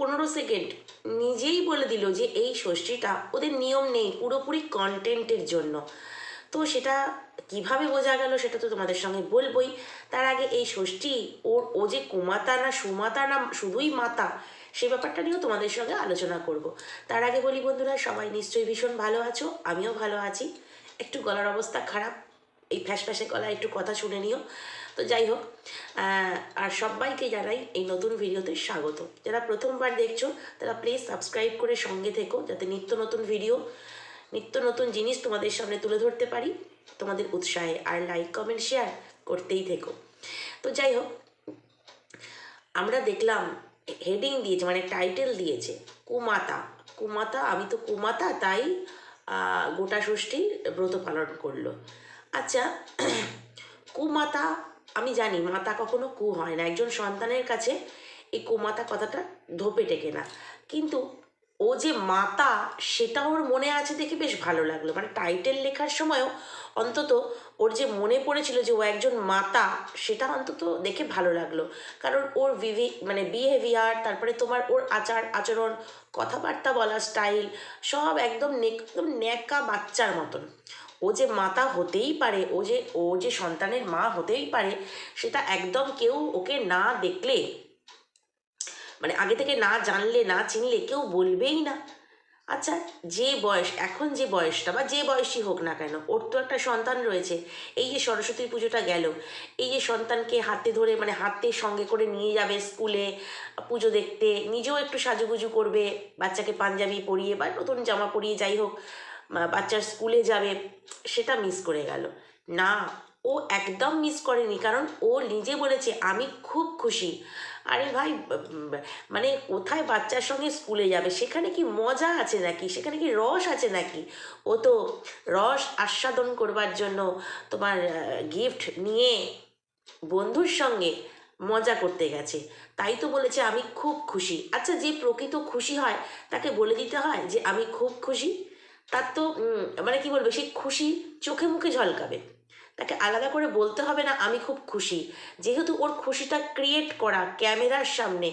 পনেরো সেকেন্ড নিজেই বলে দিল যে এই ষষ্ঠীটা ওদের নিয়ম নেই, পুরোপুরি কন্টেন্টের জন্য। তো সেটা কীভাবে বোঝা গেল সেটা তো তোমাদের সঙ্গে বলবোই। তার আগে এই ষষ্ঠী, ওর, ও যে কুমাতা না সুমাতা না শুধুই মাতা, সে ব্যাপারটা নিয়েও তোমাদের সঙ্গে আলোচনা করব। তার আগে বলি বন্ধুরা, সবাই নিশ্চয়ই ভীষণ ভালো আছো, আমিও ভালো আছি। একটু গলার অবস্থা খারাপ, এই ফ্যাস ফ্যাসে গলা একটু কথা শুনে নিও। তো যাই হোক আর সবাইকে জানাই এই নতুন ভিডিওতে স্বাগত। যারা প্রথমবার দেখছ, তারা প্লিজ সাবস্ক্রাইব করে সঙ্গে থেকো, যাতে নিত্য নতুন ভিডিও নিত্য নতুন জিনিস তোমাদের সামনে তুলে ধরতে পারি, তোমাদের উৎসাহে। আর লাইক কমেন্ট শেয়ার করতেই থেকো। তো যাই হোক, আমরা দেখলাম হেডিং দিয়েছে মানে টাইটেল দিয়েছে, কুমাতা। কুমাতা, আমি তো কুমাতা, তাই গোটা ষষ্ঠীর ব্রত পালন করল। আচ্ছা কুমাতা আমি জানি মাতা কখনো কু হয় না। একজন সন্তানের কাছে এই কুমাতা কথাটা ধোপে টেকে না। কিন্তু ও যে মাতা, সেটা ওর মনে আছে দেখে বেশ ভালো লাগল। মানে টাইটেল লেখার সময়ও অন্তত ওর যে মনে পড়েছিল যে ও একজন মাতা, সেটা অন্তত দেখে ভালো লাগল। কারণ ওর বিভি মানে বিহেভিয়ার তারপরে তোমার ওর আচার, আচরণ, কথাবার্তা বলার স্টাইল সব একদম একদম ন্যাকা বাচ্চার মতন। ও যে মাতা হতেই পারে, ও যে ও যে সন্তানের মা হতেই পারে, সেটা একদম কেউ ওকে না দেখলে মানে আগে থেকে না জানলে, না চিনলে কেউ বলবেই না। আচ্ছা যে বয়স, এখন যে বয়সটা বা যে বয়সই হোক না কেন, ওর তো একটা সন্তান রয়েছে, এই যে সরস্বতী পুজোটা গেল, এই যে সন্তানকে হাতে ধরে মানে হাতে সঙ্গে করে নিয়ে যাবে স্কুলে পুজো দেখতে, নিজেও একটু সাজুগুজু করবে, বাচ্চাকে পাঞ্জাবি পরিয়ে বা নতুন জামা পরিয়ে যাই হোক বাচ্চার স্কুলে যাবে, সেটা মিস করে গেল। না, ও একদম মিস করেনি, কারণ ও নিজে বলেছে, আমি খুব খুশি। আরে ভাই মানে কোথায় বাচ্চার সঙ্গে স্কুলে যাবে? সেখানে কি মজা আছে নাকি? সেখানে কি রস আছে নাকি? ও তো রস আস্বাদন করবার জন্য তোমার গিফট নিয়ে বন্ধুর সঙ্গে মজা করতে গেছে। তাই তো বলেছে, আমি খুব খুশি। আচ্ছা যে প্রকৃত খুশি হয়, তাকে বলে দিতে হয় যে, আমি খুব খুশি। তার তো মানে কি বলবে, সেই খুশি চোখে মুখে ঝলকাবে। তাকে আলাদা করে বলতে হবে না, আমি খুব খুশি। যেহেতু ওর খুশিটা ক্রিয়েট করা ক্যামেরার সামনে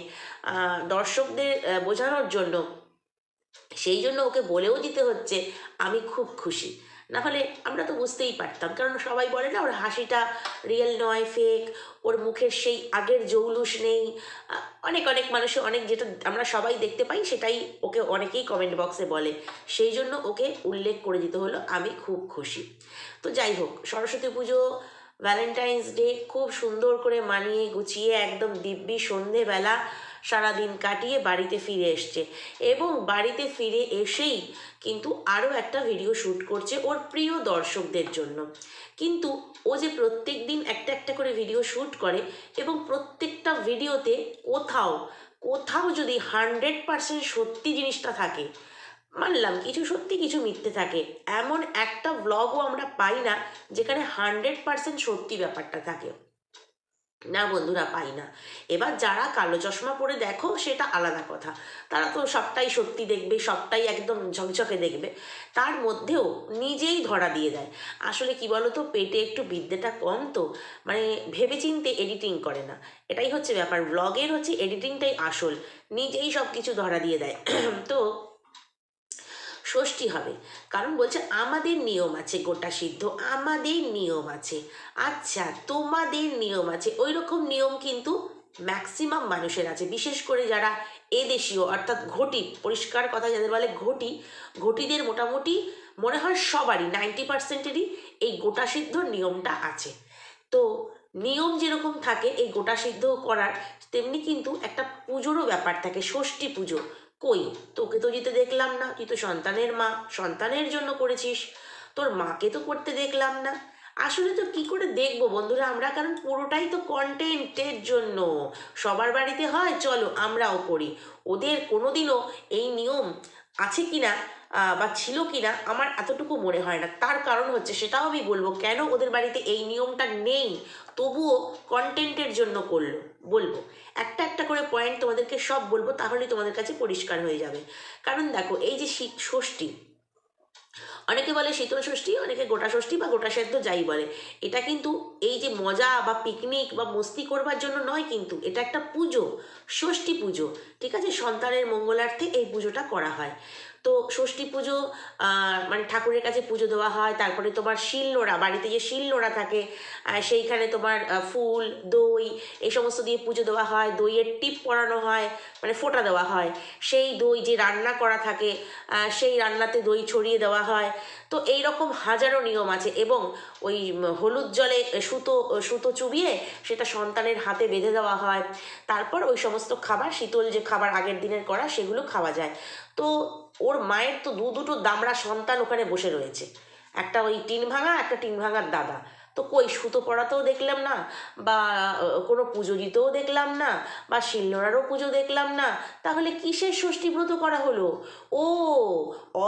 দর্শকদের বোঝানোর জন্য, সেই জন্য ওকে বলেও দিতে হচ্ছে, আমি খুব খুশি। না হলে আমরা তো বুঝতেই পারতাম। কারণ সবাই বলে না, ওর হাসিটা রিয়েল নয় ফেক ওর মুখের সেই আগের জৌলুস নেই। অনেক অনেক মানুষে অনেক যেটা আমরা সবাই দেখতে পাই, সেটাই ওকে অনেকেই কমেন্ট বক্সে বলে। সেই জন্য ওকে উল্লেখ করে দিতে হলো, আমি খুব খুশি। তো যাই হোক, সরস্বতী পুজো ভ্যালেন্টাইন্স ডে খুব সুন্দর করে মানিয়ে গুছিয়ে একদম দিব্যি সন্ধেবেলা সারাদিন কাটিয়ে বাড়িতে ফিরে এসছে। এবং বাড়িতে ফিরে এসেই কিন্তু আরও একটা ভিডিও শ্যুট করছে ওর প্রিয় দর্শকদের জন্য। কিন্তু ও যে প্রত্যেক দিন একটা একটা করে ভিডিও শ্যুট করে এবং প্রত্যেকটা ভিডিওতে কোথাও কোথাও যদি হান্ড্রেড পার্সেন্ট সত্যি জিনিসটা থাকে, মানলাম কিছু সত্যি কিছু মিথ্যে থাকে, এমন একটা ব্লগও আমরা পাই না যেখানে হান্ড্রেড পার্সেন্ট সত্যি ব্যাপারটা থাকে। না বন্ধুরা, পাই না। এবার যারা কালো চশমা পরে দেখো, সেটা আলাদা কথা। তারা তো সবটাই সত্যি দেখবে, সবটাই একদম ঝকঝকে দেখবে। তার মধ্যেও নিজেই ধরা দিয়ে দেয়। আসলে কি বলো তো পেটে একটু বিদ্যেটা কম তো মানে ভেবেচিন্তে এডিটিং করে না। এটাই হচ্ছে ব্যাপার। ব্লগের হচ্ছে এডিটিংটাই আসল। নিজেই সব কিছু ধরা দিয়ে দেয়। তো ষষ্ঠী হবে। কারণ বলছে, আমাদের নিয়ম আছে, গোটা সিদ্ধ, আমাদের নিয়ম আছে। আচ্ছা তোমাদের নিয়ম আছে। ওই রকম নিয়ম কিন্তু ম্যাক্সিমাম মানুষের আছে। বিশেষ করে যারা এদেশীয়, অর্থাৎ ঘটি, পরিষ্কার কথা যাদের বলে ঘটি, ঘটিদের মোটামুটি মনে হয় সবারই নাইনটি পার্সেন্টেরই এই গোটা সিদ্ধ নিয়মটা আছে। তো নিয়ম যেরকম থাকে, এই গোটা সিদ্ধ করার, তেমনি কিন্তু একটা পুজোরও ব্যাপার থাকে, ষষ্ঠী পুজো। কই? তোকে তো যেতে দেখলাম না। তুই তো সন্তানের মা। সন্তানের জন্য করেছিস। তোর মাকে তো করতে দেখলাম না। আসলে তো কি করে দেখব বন্ধুরা? আমরা কারণ পুরোটাই তো কন্টেন্টের জন্য। সবার বাড়িতে হয় চলো আমরাও করি। ওদের কোনোদিনও এই নিয়ম আছে কিনা আহ, বা ছিল কিনা আমার এতটুকু মনে হয় না। তার কারণ হচ্ছে সেটাও আমি বলব, কেন ওদের বাড়িতে এই নিয়মটা নেই? তবুও কন্টেন্টের জন্য করল, বলব। একটা একটা করে পয়েন্ট তোমাদেরকে সব বলব, তাহলেই তোমাদের কাছে পরিষ্কার হয়ে যাবে। কারণ দেখো, এই যে শীত ষষ্ঠী, অনেকে বলে শীতল ষষ্ঠী, অনেকে গোটা ষষ্ঠী বা গোটা সেদ্ধ যাই বলে। এটা কিন্তু এই যে মজা বা পিকনিক বা মস্তি করবার জন্য নয় কিন্তু, এটা একটা পুজো, ষষ্ঠী পুজো। ঠিক আছে? সন্তানের মঙ্গলার্থে এই পুজোটা করা হয়। তো ষষ্ঠী পুজো মানে ঠাকুরের কাছে পুজো দেওয়া হয়, তারপরে তোমার শিলনোড়া বাড়িতে যে শিলনোড়া থাকে সেইখানে তোমার ফুল, দই, এই সমস্ত দিয়ে পুজো দেওয়া হয়, দইয়ের টিপ পরানো হয় মানে ফোটা দেওয়া হয়। সেই দই যে রান্না করা থাকে সেই রান্নাতে দই ছড়িয়ে দেওয়া হয়। তো এই রকম হাজারো নিয়ম আছে এবং ওই হলুদ জলে সুতো সুতো চুবিয়ে সেটা সন্তানের হাতে বেঁধে দেওয়া হয়। তারপর ওই সমস্ত খাবার, শীতল যে খাবার আগের দিনের করা সেগুলো খাওয়া যায়। তো ওর মায়ের তো দু দুটো দামড়া সন্তান ওখানে বসে রয়েছে। একটা ওই টিন ভাঙা একটা টিন ভাঙার দাদা। তো কই, সুতো পড়াতেও দেখলাম না, বা কোনো পুজো দিতেও দেখলাম না, বা শিলনোড়ারও পুজো দেখলাম না, তাহলে কিসের ষষ্ঠী ব্রত করা হলো? ও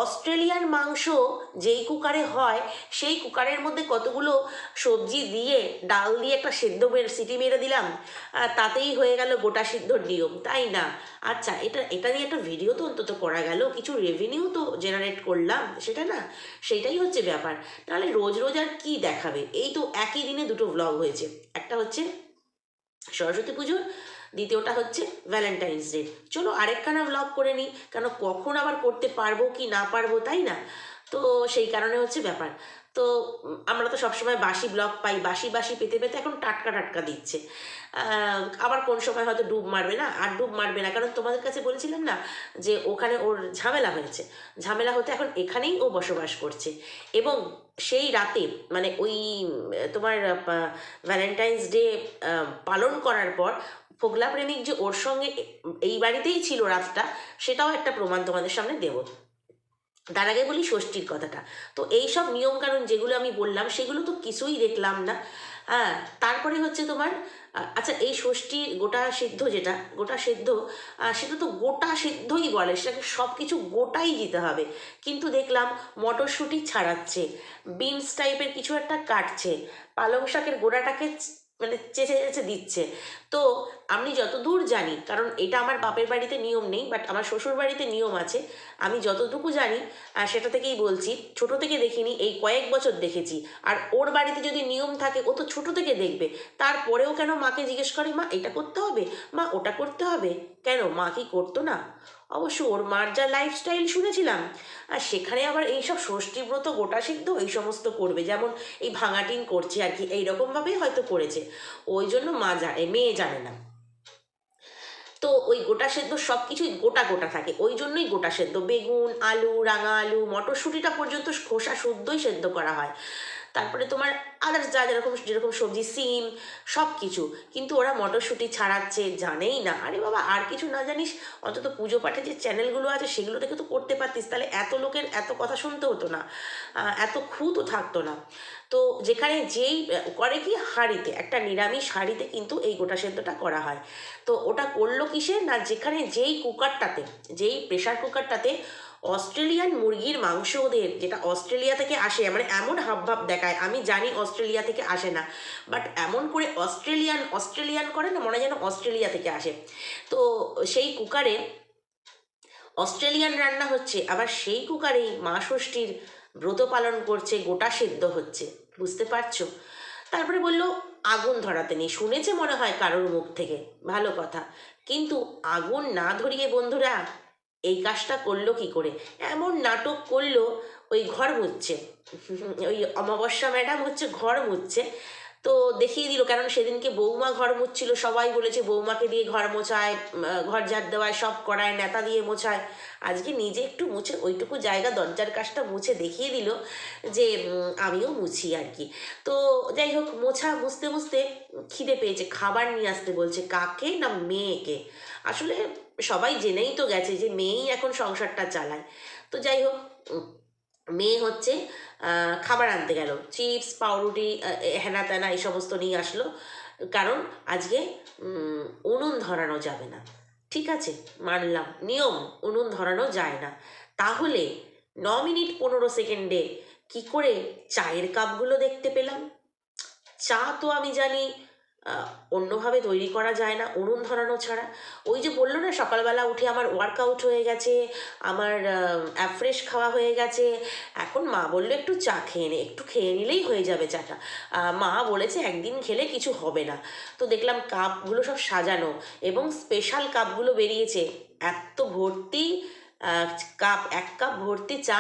অস্ট্রেলিয়ান মাংস যেই কুকারে হয়, সেই কুকারের মধ্যে কতগুলো সবজি দিয়ে, ডাল দিয়ে একটা সেদ্ধ সিটি মেরে দিলাম তাতেই হয়ে গেল গোটা সিদ্ধর নিয়ম, তাই না? আচ্ছা এটা এটা নিয়ে একটা ভিডিও তো অন্তত করা গেল, কিছু রেভিনিউ তো জেনারেট করলাম, সেটা না? সেটাই হচ্ছে ব্যাপার নাহলে রোজ রোজ আর কি দেখাবে? এই তো একই দিনে দুটো ব্লগ হয়েছে। একটা হচ্ছে সরস্বতী পুজোর, দ্বিতীয়টা হচ্ছে ভ্যালেন্টাইন্স ডে চলো আরেকখানা ব্লগ করে নিই, কেন কখন আবার করতে পারব কি না পারব তাই না? তো সেই কারণে হচ্ছে ব্যাপার। তো আমরা তো সবসময় বাসি ব্লক পাই বাসি বাসি পেতে পেতে এখন টাটকা টাটকা দিচ্ছে। আবার কোন সময় হয়তো ডুব মারবে না? আর ডুব মারবে না। কারণ তোমাদের কাছে বলেছিলাম না যে ওখানে ওর ঝামেলা হয়েছে। ঝামেলা হতে এখন এখানেই ও বসবাস করছে। এবং সেই রাতে মানে ওই, তোমার ভ্যালেন্টাইন্স ডে পালন করার পর ফোগলা প্রেমিক যে ওর সঙ্গে এই বাড়িতেই ছিল রাতটা, সেটাও একটা প্রমাণ তোমাদের সামনে দেবো। তার আগে বলি ষষ্ঠীর কথাটা। তো এই সব নিয়মকানুন যেগুলো আমি বললাম, সেগুলো তো কিছুই দেখলাম না। হ্যাঁ তারপরে হচ্ছে তোমার আচ্ছা এই ষষ্ঠী গোটা সিদ্ধ যেটা, গোটা সিদ্ধ সেটা তো গোটা সিদ্ধই বলে, সেটাকে সব কিছু গোটাই দিতে হবে। কিন্তু দেখলাম মটরশুঁটি ছাড়াচ্ছে, বিনস টাইপের কিছু একটা কাটছে, পালং শাকের গোড়াটাকে মানে চেঁচে চেঁচে দিচ্ছে। তো আমি যতদূর জানি, কারণ এটা আমার বাপের বাড়িতে নিয়ম নেই বাট আমার শ্বশুর বাড়িতে নিয়ম আছে, আমি যতটুকু জানি সেটা থেকেই বলছি, ছোট থেকে দেখিনি, এই কয়েক বছর দেখেছি। আর ওর বাড়িতে যদি নিয়ম থাকে, ও তো ছোট থেকে দেখবে। তারপরেও কেন মাকে জিজ্ঞেস করে, মা, এটা করতে হবে? মা, ওটা করতে হবে? কেন? মা কি করতো না? অবশ্য ওর মার যা লাইফস্টাইল শুনেছিলাম। আর সেখানে আবার এইসব ষষ্ঠীব্রত গোটা সিদ্ধ এই সমস্ত করবে। যেমন এই ভাঙাটিন করছে আর কি, এইরকমভাবেই হয়তো করেছে। ওই জন্য মা জানে মেয়ে জানে না। তো ওই গোটা সেদ্ধ সব কিছুই গোটা গোটা থাকে। ওই জন্যই গোটা সেদ্ধ। বেগুন, আলু, রাঙা আলু, মটরশুঁটিটা পর্যন্ত খোসা শুদ্ধই সেদ্ধ করা হয়। তারপরে তোমার আদার্স যা যেরকম যেরকম সবজি, সিম সব কিছু কিন্তু ওরা মটরশুঁটি ছাড়াচ্ছে, জানেই না। আরে বাবা, আর কিছু না জানিস? অন্তত পুজো পাঠে যে চ্যানেলগুলো আছে সেগুলো থেকে তো করতে পারতিস। তাহলে এত লোকের এত কথা শুনতে হতো না। এত খুঁতও থাকতো না। তো যেখানে যেই করে কি হাঁড়িতে, একটা নিরামিষ হাঁড়িতে কিন্তু এই গোটা সেদ্ধটা করা হয়। তো ওটা করল কিসে? না, যেখানে যেই কুকারটাতে যেই প্রেশার কুকারটাতে অস্ট্রেলিয়ান মুরগির মাংস ওদের, যেটা অস্ট্রেলিয়া থেকে আসে মানে এমন হাবভাব দেখায়, আমি জানি অস্ট্রেলিয়া থেকে আসে না বাট এমন করে অস্ট্রেলিয়ান অস্ট্রেলিয়ান করে না, মনে যেন অস্ট্রেলিয়া থেকে আসে। তো সেই কুকারে অস্ট্রেলিয়ান রান্না হচ্ছে, আবার সেই কুকারেই মা ষষ্ঠীর ব্রত পালন করছে, গোটা সিদ্ধ হচ্ছে, বুঝতে পারছ? তারপরে বলল, আগুন ধরাতে নেই, শুনেছে মনে হয় কারোর মুখ থেকে, ভালো কথা, কিন্তু আগুন না ধরিয়ে বন্ধুরা এই কাজটা করল কি করে? এমন নাটক করল, ওই ঘর মুচ্ছে ওই অমাবস্যা ম্যাডাম হচ্ছে ঘর মুচ্ছে তো দেখিয়ে দিল কারণ সেদিনকে বৌমা ঘর মুচ্ছিল সবাই বলেছে বৌমাকে দিয়ে ঘর মোছায় ঘর ঝাড় দেওয়ায়, সব করায়, নেতা দিয়ে মোছায়। আজকে নিজে একটু মুছে, ওইটুকু জায়গা, দরজার কাজটা মুছে দেখিয়ে দিল যে আমিও মুছি আর কি। তো যাই হোক, মোছা মুছতে মুছতে খিদে পেয়েছে, খাবার নিয়ে আসতে বলছে, কাকে না মেয়েকে? আসলে সবাই জেনেই তো গেছে যে মেয়েই এখন সংসারটা চালায়। তো যাই হোক মেয়ে হচ্ছে খাবার আনতে গেল। চিপস, পাউরুটি হেনা তেনা এই সমস্ত নিয়ে আসলো। কারণ আজকে উনুন ধরানো যাবে না। ঠিক আছে? মানলাম। নিয়ম, উনুন ধরানো যায় না। তাহলে ন মিনিট পনেরো সেকেন্ডে কি করে চায়ের কাপগুলো দেখতে পেলাম? চা তো আমি জানি অন্যভাবে তৈরি করা যায় না, উনুন ধরানো ছাড়া। ওই যে বলল না, সকালবেলা উঠে আমার ওয়ার্কআউট হয়ে গেছে, আমার অ্যাফ্রেশ খাওয়া হয়ে গেছে। এখন মা বলল, একটু চা খেয়ে নে, একটু খেয়ে নিলেই হয়ে যাবে চাটা। মা বলেছে, একদিন খেলে কিছু হবে না। তো দেখলাম কাপগুলো সব সাজানো এবং স্পেশাল কাপগুলো বেরিয়েছে। এত ভর্তি কাপ, এক কাপ ভর্তি চা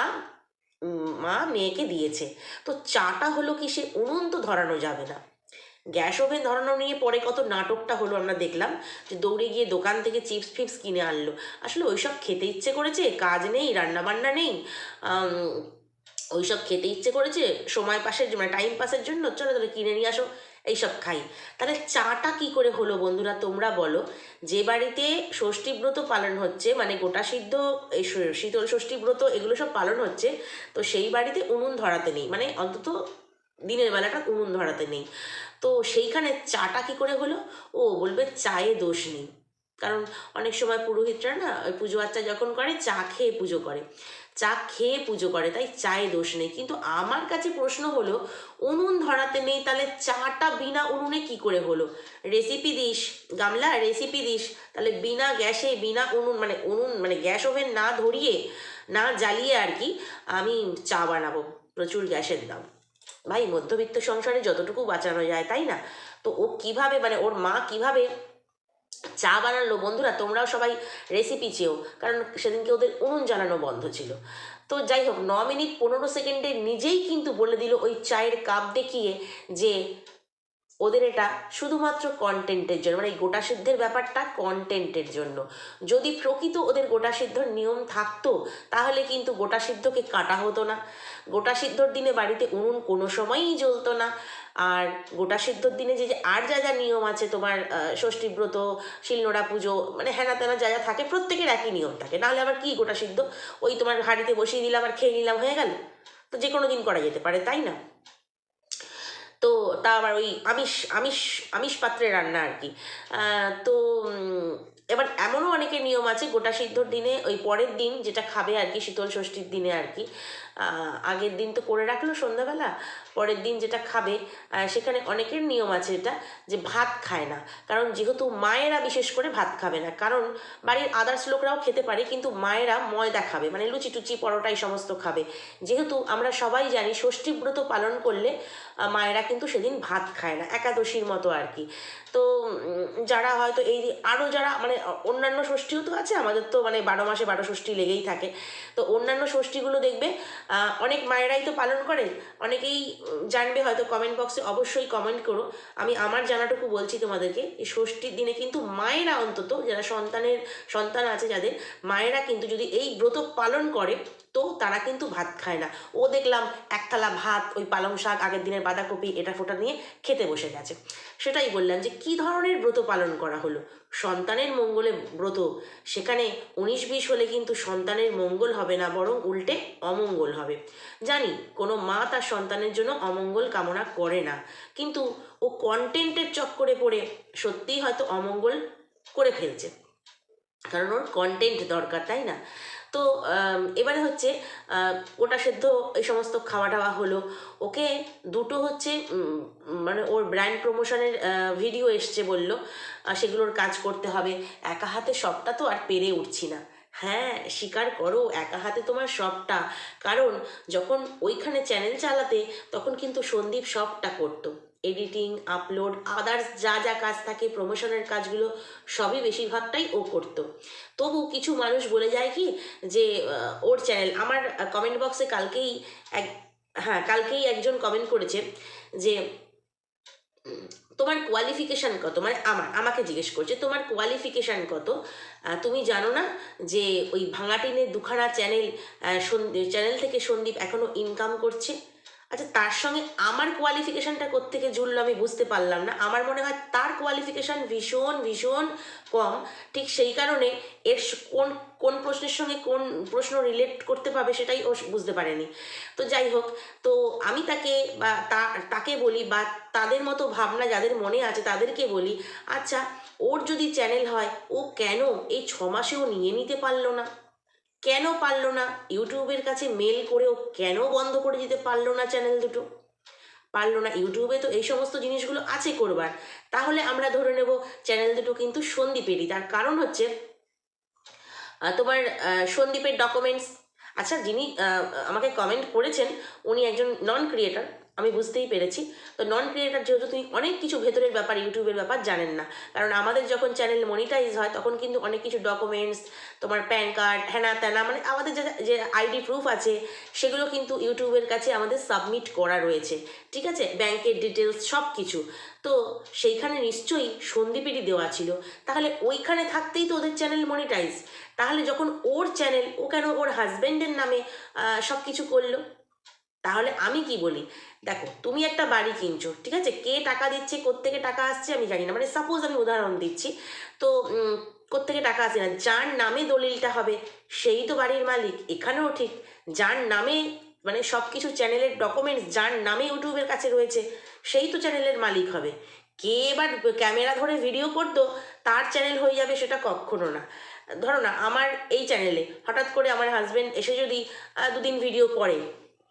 মা মেয়েকে দিয়েছে। তো চাটা হলো কি, সে উনুন তো ধরানো যাবে না। গ্যাস ওভেন ধরানো নিয়ে পরে কত নাটকটা হলো আমরা দেখলাম, যে দৌড়ে গিয়ে দোকান থেকে চিপস ফিপস কিনে আনলো। আসলে ওইসব খেতে ইচ্ছে করেছে, কাজ নেই রান্না বান্না নেই ওইসব খেতে ইচ্ছে করেছে, সময় পাসের মানে টাইম পাসের জন্য চলো তাহলে কিনে নিয়ে আসো, এইসব খাই। তাহলে চাটা কি করে হলো বন্ধুরা তোমরা বলো? যে বাড়িতে ষষ্ঠী ব্রত পালন হচ্ছে মানে গোটা সিদ্ধ, এই শীতল ষষ্ঠী ব্রত এগুলো সব পালন হচ্ছে, তো সেই বাড়িতে উনুন ধরাতে নেই মানে অন্তত দিনের বেলাটা উনুন ধরাতে নেই। তো সেইখানে চাটা কি করে হলো? ও বলবে, চায়ে দোষ নেই। কারণ অনেক সময় পুরোহিতরা না, ওই পুজো আচ্চা যখন করে, চা খেয়ে পুজো করে। চা খেয়ে পুজো করে, তাই চায়ে দোষ নেই। কিন্তু আমার কাছে প্রশ্ন হলো, উনুন ধরাতে নেই, তাহলে চাটা বিনা উনুনে কি করে হলো? রেসিপি দিস গামলা রেসিপি দিস, তাহলে বিনা গ্যাসে, বিনা উনুন মানে উনুন মানে গ্যাস ওভেন না ধরিয়ে, না জ্বালিয়ে আর কি আমি চা বানাবো, প্রচুর গ্যাসের দাম। ভাই, মধ্যবিত্ত সংসারে যতটুকু বাঁচানো যায়, তাই না? তো ও কীভাবে মানে ওর মা কীভাবে চা বানালো? বন্ধুরা, তোমরাও সবাই রেসিপি চেয়েও কারণ সেদিনকে ওদের উনুন জানানো বন্ধ ছিল। তো যাই হোক, ন মিনিট পনেরো সেকেন্ডে নিজেই কিন্তু বলে দিল ওই চায়ের কাপ দেখিয়ে যে ওদের এটা শুধুমাত্র কন্টেন্টের জন্য মানে গোটা সিদ্ধের ব্যাপারটা কন্টেন্টের জন্য। যদি প্রকৃত ওদের গোটা সিদ্ধর নিয়ম থাকতো তাহলে কিন্তু গোটা সিদ্ধকে কাটা হতো না। গোটা সিদ্ধর দিনে বাড়িতে উনুন কোনো সময়ই জ্বলতো না। আর গোটা সিদ্ধর দিনে যে যে আর যা যা নিয়ম আছে তোমার আহ, ষষ্ঠী ব্রত শিলনোড়া পুজো মানে হ্যানা তেনা যা যা থাকে প্রত্যেকের একই নিয়ম থাকে। নাহলে আবার কি গোটা সিদ্ধ? ওই তোমার হাঁড়িতে বসিয়ে দিলাম আর খেয়ে নিলাম হয়ে গেল? তো যে কোনো দিন করা যেতে পারে তাই না? তো আবার ওই আমিষ আমিষ আমিষ পাত্রে রান্না আর কি। তো এবার এমনও অনেকের নিয়ম আছে, গোটা সিদ্ধর দিনে ওই পরের দিন যেটা খাবে আর কি, শীতল ষষ্ঠীর দিনে আর কি আগের দিন তো করে রাখল সন্ধ্যাবেলা, পরের দিন যেটা খাবে সেখানে অনেকের নিয়ম আছে এটা, যে ভাত খায় না। কারণ যেহেতু মায়েরা বিশেষ করে ভাত খাবে না, কারণ বাড়ির আদার্স লোকরাও খেতে পারে, কিন্তু মায়েরা ময়দা খাবে মানে লুচি টুচি পরোটাই সমস্ত খাবে। যেহেতু আমরা সবাই জানি ষষ্ঠী ব্রত পালন করলে মায়েরা কিন্তু সেদিন ভাত খায় না, একাদশীর মতো আর কি। তো যারা হয়তো এই আরও যারা মানে অন্যান্য ষষ্ঠীও তো আছে, আমাদের তো মানে বারো মাসে বারো ষষ্ঠী লেগেই থাকে। তো অন্যান্য ষষ্ঠীগুলো দেখবে অনেক মায়েরাই তো পালন করেন, অনেকেই জানবে হয়তো কমেন্ট বক্সে অবশ্যই কমেন্ট করো। আমি আমার জানাটুকু বলছি তোমাদেরকে এই ষষ্ঠীর দিনে কিন্তু মায়েরা অন্তত, যারা সন্তানের, সন্তান আছে যাদের, মায়েরা কিন্তু যদি এই ব্রত পালন করে তো তারা কিন্তু ভাত খায় না। ও দেখলাম এক থালা ভাত, ওই পালং শাক, আগের দিনের বাঁধাকপি, এটা ফোটা নিয়ে খেতে বসে গেছে। সেটাই বললাম যে, কি ধরনের ব্রত পালন করা হলো? সন্তানের মঙ্গলে ব্রত। সেখানে উনিশ বিশ হলে কিন্তু সন্তানের মঙ্গল হবে না, বরং উল্টে অমঙ্গল হবে। জানি, কোনো মা তার সন্তানের জন্য অমঙ্গল কামনা করে না, কিন্তু ও কন্টেন্টের চক্করে পড়ে সত্যিই হয়তো অমঙ্গল করে ফেলছে। কারণ ওর কন্টেন্ট দরকার, তাই না? তো এবারে হচ্ছে ওটা সেদ্ধ এই সমস্ত খাওয়া টাওয়া হলো। ওকে দুটো হচ্ছে মানে ওর ব্র্যান্ড প্রমোশনের ভিডিও এসছে বলল সেগুলোর কাজ করতে হবে। একা হাতে সবটা তো আর পেরে উঠছি না। হ্যাঁ স্বীকার করো, একা হাতে তোমার সবটা। কারণ যখন ওইখানে চ্যানেল চালাতে, তখন কিন্তু সন্দীপ সবটা করতো। এডিটিং আপলোড আদার্স যা যা কাজ থাকে প্রমোশনের কাজগুলো, সবই বেশিরভাগটাই ও করতো। তবু কিছু মানুষ বলে যায় কি, যে ওর চ্যানেল আমার কমেন্ট বক্সে কালকেই এক হ্যাঁ কালকেই একজন কমেন্ট করেছে যে তোমার কোয়ালিফিকেশান কত? মানে আমার, আমাকে জিজ্ঞেস করছে, তোমার কোয়ালিফিকেশান কত? তুমি জানো না যে, ওই ভাঙাটিনের দুখানা চ্যানেল চ্যানেল থেকে সন্দীপ এখনও ইনকাম করছে? আচ্ছা তার সঙ্গে আমার কোয়ালিফিকেশানটা কোত্থেকে জুড়লো আমি বুঝতে পারলাম না। আমার মনে হয় তার কোয়ালিফিকেশান ভীষণ ভীষণ কম। ঠিক সেই কারণে এর কোন কোন প্রশ্নের সঙ্গে কোন প্রশ্ন রিলেট করতে পারবে সেটাই ও বুঝতে পারেনি। তো যাই হোক, তো আমি তাকে বা তা, তাকে বলি বা তাদের মতো ভাবনা যাদের মনে আছে তাদেরকে বলি আচ্ছা ওর যদি চ্যানেল হয়, ও কেন এই ছ মাসেও নিয়ে নিতে পারল না? কেন পারল না? ইউটিউবের কাছে মেল করেও কেন বন্ধ করে দিতে পারল না চ্যানেল দুটো? পারল না ইউটিউবে তো এই সমস্ত জিনিসগুলো আছে করবার। তাহলে আমরা ধরে নেব চ্যানেল দুটো কিন্তু সন্দীপেরই। তার কারণ হচ্ছে তোমার সন্দীপের ডকুমেন্টস আচ্ছা যিনি আমাকে কমেন্ট করেছেন, উনি একজন নন ক্রিয়েটার আমি বুঝতেই পেরেছি। তো নন ক্রিয়েটার যেহেতু তুমি অনেক কিছু ভেতরের ব্যাপার, ইউটিউবের ব্যাপার জানেন না। কারণ আমাদের যখন চ্যানেল মনিটাইজ হয়, তখন কিন্তু অনেক কিছু ডকুমেন্টস তোমার প্যান কার্ড হ্যানা ত্যানা মানে আমাদের যে যে আইডি প্রুফ আছে, সেগুলো কিন্তু ইউটিউবের কাছে আমাদের সাবমিট করা রয়েছে। ঠিক আছে? ব্যাংকের ডিটেলস সব কিছু তো সেইখানে নিশ্চয়ই সন্দীপেরই দেওয়া ছিল। তাহলে ওইখানে থাকতেই তো ওদের চ্যানেল মনিটাইজ তাহলে যখন ওর চ্যানেল ও কেন ওর হাজব্যান্ডের নামে সব কিছু করল? তাহলে আমি কি বলি? দেখো, তুমি একটা বাড়ি কিনছো, ঠিক আছে? কে টাকা দিচ্ছে, কোত্থেকে টাকা আসছে আমি জানি না। মানে সাপোজ আমি উদাহরণ দিচ্ছি, তো কোত্থেকে টাকা আসে না? যার নামে দলিলটা হবে, সেই তো বাড়ির মালিক, এখানেও ঠিক। যার নামে মানে সব কিছু চ্যানেলের ডকুমেন্টস যার নামে ইউটিউবের কাছে রয়েছে, সেই তো চ্যানেলের মালিক হবে। কে এবার ক্যামেরা ধরে ভিডিও করতো, তার চ্যানেল হয়ে যাবে সেটা কখনো না। ধরো না, আমার এই চ্যানেলে হঠাৎ করে আমার হাজব্যান্ড এসে যদি দুদিন ভিডিও করে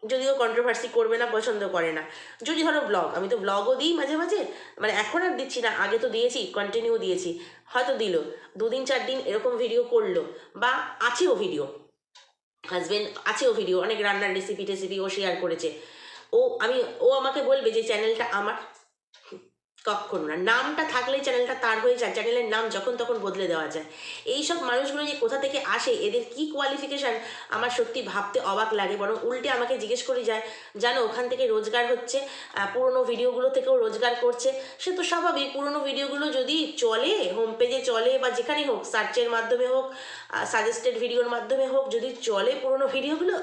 যদিও কন্ট্রোভার্সি করবে না, পছন্দ করে না। যদি ধরো ব্লগ আমি তো ব্লগও দিই মাঝে মাঝে মানে এখন আর দিচ্ছি না, আগে তো দিয়েছি কন্টিনিউ দিয়েছি, হয়তো দিল, দুদিন চার দিন এরকম ভিডিও করল, বা আছেও ভিডিও হাজবেন্ড আছেও ভিডিও অনেক রান্নার রেসিপি টেসিপি ও শেয়ার করেছে। ও, আমি, ও আমাকে বলবে যে চ্যানেলটা আমার কখনো না। নামটা থাকলেই চ্যানেলটা তার হয়ে যায় চ্যানেলের নাম যখন তখন বদলে দেওয়া যায়। এই সব মানুষগুলো যে কোথা থেকে আসে, এদের কি কোয়ালিফিকেশান আমার সত্যি ভাবতে অবাক লাগে। বরং উল্টে আমাকে জিজ্ঞেস করে যায়, জানো, ওখান থেকে রোজগার হচ্ছে পুরোনো ভিডিওগুলো থেকেও রোজগার করছে। সে তো স্বাভাবিক, পুরোনো ভিডিওগুলো যদি চলে হোম পেজে চলে বা যেখানেই হোক সার্চের মাধ্যমে হোক সাজেস্টেড ভিডিওর মাধ্যমে হোক, যদি চলে পুরনো ভিডিওগুলো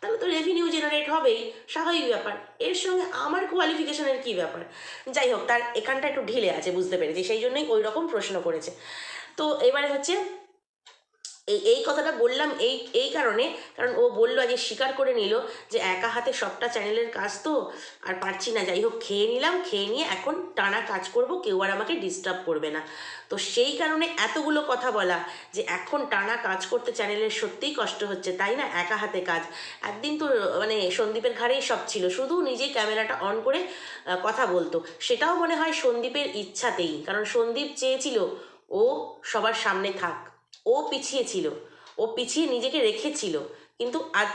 তাহলে তো রেভিনিউ জেনারেট হবেই, স্বাভাবিক ব্যাপার। এর সঙ্গে আমার কোয়ালিফিকেশনের কী ব্যাপার? যাই হোক, তার এখানটা একটু ঢিলে আছে, বুঝতে পেরেছি। সেই জন্যই ওই রকম প্রশ্ন করেছে। তো এবারে হচ্ছে এই এই কথাটা বললাম এই এই কারণে, কারণ ও বলল আজ স্বীকার করে নিল যে একা হাতে সবটা চ্যানেলের কাজ তো, আর পারছি না, যাই হোক খেয়ে নিলাম, খেয়ে নিয়ে এখন টানা কাজ করব, কেউ আর আমাকে ডিস্টার্ব করবে না। তো সেই কারণে এতগুলো কথা বলা যে এখন টানা কাজ করতে চ্যানেলের সত্যিই কষ্ট হচ্ছে, তাই না? একা হাতে কাজ। একদিন তো মানে সন্দীপের ঘাড়েই সব ছিল, শুধু নিজেই ক্যামেরাটা অন করে কথা বলতো। সেটাও মনে হয় সন্দীপের ইচ্ছাতেই, কারণ সন্দীপ চেয়েছিল ও সবার সামনে থাক। ও পিছিয়ে ছিল। ও পিছিয়ে নিজেকে রেখেছিল। কিন্তু আজ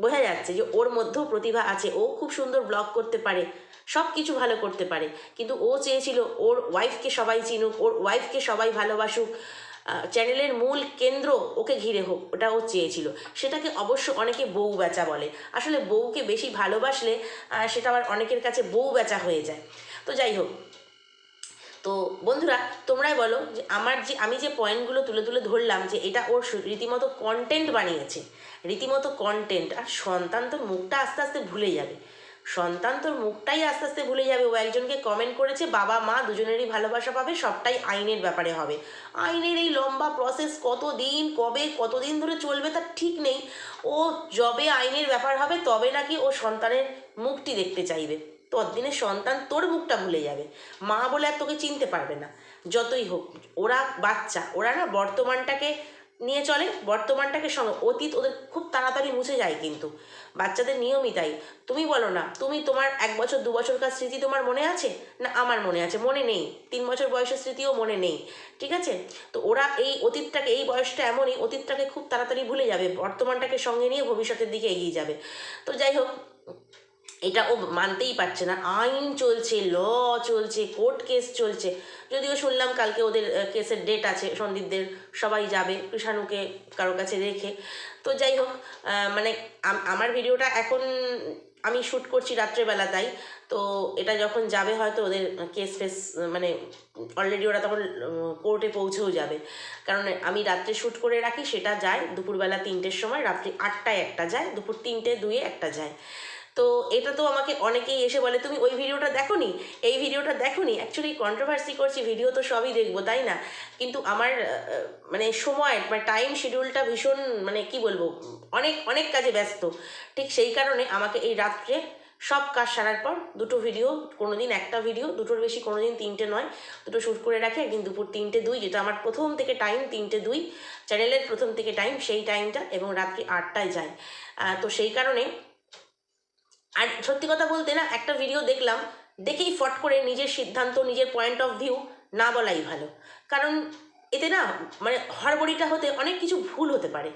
বোঝা যাচ্ছে যে ওর মধ্যেও প্রতিভা আছে। ও খুব সুন্দর ব্লগ করতে পারে সব কিছু ভালো করতে পারে। কিন্তু ও চেয়েছিল ওর ওয়াইফকে সবাই চিনুক, ওর ওয়াইফকে সবাই ভালোবাসুক। চ্যানেলের মূল কেন্দ্র ওকে ঘিরে হোক, ওটা ও চেয়েছিল। সেটাকে অবশ্য অনেকে বউ বেচা বলে। আসলে বউকে বেশি ভালোবাসলে সেটা আবার অনেকের কাছে বউ বেচা হয়ে যায়। তো যাই হোক তো বন্ধুরা, তোমরাই বলো যে আমার যে, আমি যে পয়েন্টগুলো তুলে তুলে ধরলাম যে এটা ওর রীতিমতো কন্টেন্ট বানিয়েছে। রীতিমতো কন্টেন্ট আর সন্তান তোর মুখটা আস্তে আস্তে ভুলে যাবে। সন্তান তোর মুখটাই আস্তে আস্তে ভুলে যাবে। ও একজনকে কমেন্ট করেছে, বাবা, মা দুজনেরই ভালোবাসা পাবে, সবটাই আইনের ব্যাপারে হবে। আইনের এই লম্বা প্রসেস কতদিন, কবে, কতদিন ধরে চলবে তার ঠিক নেই। ও যবে আইনের ব্যাপার হবে, তবে নাকি ও সন্তানের মুখটি দেখতে চাইবে। ততদিনে সন্তান তোর মুখটা ভুলে যাবে। মা বলে আর তোকে চিনতে পারবে না। যতই হোক, ওরা বাচ্চা, ওরা না বর্তমানটাকে নিয়ে চলে, বর্তমানটাকে সঙ্গে অতীত ওদের খুব তাড়াতাড়ি মুছে যায় কিন্তু। বাচ্চাদের নিয়মই তাই। তুমি বলো না, তুমি তোমার এক বছর, দু বছরকার স্মৃতি তোমার মনে আছে? না, আমার মনে আছে, মনে নেই। তিন বছর বয়সের স্মৃতিও মনে নেই, ঠিক আছে? তো ওরা এই অতীতটাকে, এই বয়সটা এমনই, অতীতটাকে খুব তাড়াতাড়ি ভুলে যাবে, বর্তমানটাকে সঙ্গে নিয়ে ভবিষ্যতের দিকে এগিয়ে যাবে। তো যাই হোক এটা ও মানতেই পারছে না। আইন চলছে, ল চলছে কোর্ট কেস চলছে। যদিও শুনলাম কালকে ওদের কেসের ডেট আছে, সন্দীপদের সবাই যাবে কৃষাণুকে কারও কাছে রেখে। তো যাই হোক মানে আমার ভিডিওটা এখন আমি শ্যুট করছি রাত্রেবেলা তাই। তো এটা যখন যাবে হয়তো ওদের কেস ফেস মানে অলরেডি ওরা তখন কোর্টে পৌঁছেও যাবে। কারণ আমি রাত্রে শ্যুট করে রাখি, সেটা যায় দুপুরবেলা তিনটের সময়, রাত্রি আটটায় একটা যায়, দুপুর তিনটে দুয়ে একটা যায়। তো এটা তো আমাকে অনেকেই এসে বলে, তুমি ওই ভিডিওটা দেখোনি? এই ভিডিওটা দেখোনি। অ্যাকচুয়ালি কন্ট্রোভার্সি করছি ভিডিও তো সবই দেখব, তাই না? কিন্তু আমার মানে সময় মানে টাইম শিডিউলটা ভীষণ মানে কি বলব, অনেক অনেক কাজে ব্যস্ত। ঠিক সেই কারণে আমাকে এই রাত্রে সব কাজ সারার পর দুটো ভিডিও কোনো দিন একটা ভিডিও দুটোর বেশি কোনো দিন তিনটে নয়, দুটো শ্যুট করে রাখি, একদিন দুপুর তিনটে দুই, যেটা আমার প্রথম থেকে টাইম তিনটে দুই চ্যানেলের প্রথম থেকে টাইম সেই টাইমটা এবং রাত্রি আটটায় যায়। তো সেই কারণে আর সত্যি কথা বলতে না, একটা ভিডিও দেখলাম, দেখেই ফট করে নিজের সিদ্ধান্ত, নিজের পয়েন্ট অফ ভিউ না বলাই ভালো। কারণ এতে না মানে হড়বড়িটা হতে অনেক কিছু ভুল হতে পারে।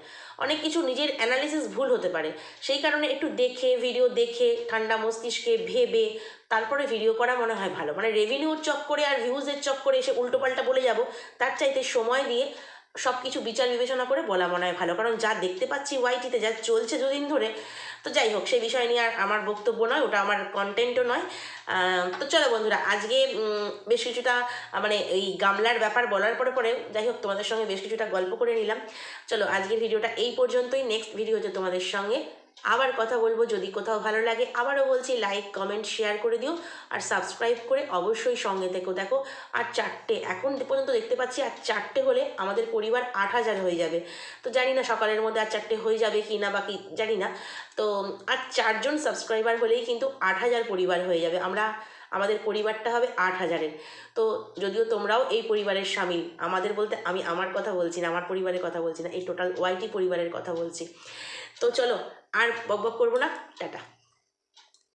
অনেক কিছু নিজের অ্যানালিসিস ভুল হতে পারে। সেই কারণে একটু দেখে ভিডিও দেখে, ঠান্ডা মস্তিষ্কে ভেবে, তারপরে ভিডিও করা মনে হয় ভালো। মানে রেভিনিউর চক্করে আর ভিউজের চক্করে এসে উল্টোপাল্টা বলে যাব, তার চাইতে সময় দিয়ে সব কিছু বিচার বিবেচনা করে বলা মনে হয় ভালো। কারণ যা দেখতে পাচ্ছি ওয়াইটিতে যা চলছে দুদিন ধরে তো যাই হোক, সেই বিষয় নিয়ে আর আমার বক্তব্য নয়, ওটা আমার কন্টেন্টও নয়। তো চলো বন্ধুরা, আজকে বেশ কিছুটা মানে এই গামলার ব্যাপার বলার পরে পরে, যাই হোক, তোমাদের সঙ্গে বেশ কিছুটা গল্প করে নিলাম। চলো, আজকের ভিডিওটা এই পর্যন্তই নেক্সট ভিডিওতে তোমাদের সঙ্গে আবার কথা বলব যদি কোথাও ভালো লাগে। আবারও বলছি লাইক কমেন্ট শেয়ার করে দিও আর সাবস্ক্রাইব করে অবশ্যই সঙ্গে থেকো। দেখো, আর চারটে, এখন পর্যন্ত দেখতে পাচ্ছি আর চারটে হলে আমাদের পরিবার আট হাজার হয়ে যাবে। তো জানি না সকালের মধ্যে আর চারটে হয়ে যাবে কি না বা কি, জানি না। তো আর চারজন সাবস্ক্রাইবার হলেই কিন্তু আট হাজার পরিবার হয়ে যাবে। আমরা, আমাদের পরিবারটা হবে আট হাজারের। তো যদিও তোমরাও এই পরিবারের সামিল আমাদের বলতে আমি আমার কথা বলছি না, আমার পরিবারের কথা বলছি না, এই টোটাল ওয়াইটি পরিবারের কথা বলছি। তো চলো আর বক বক করব না টাটা।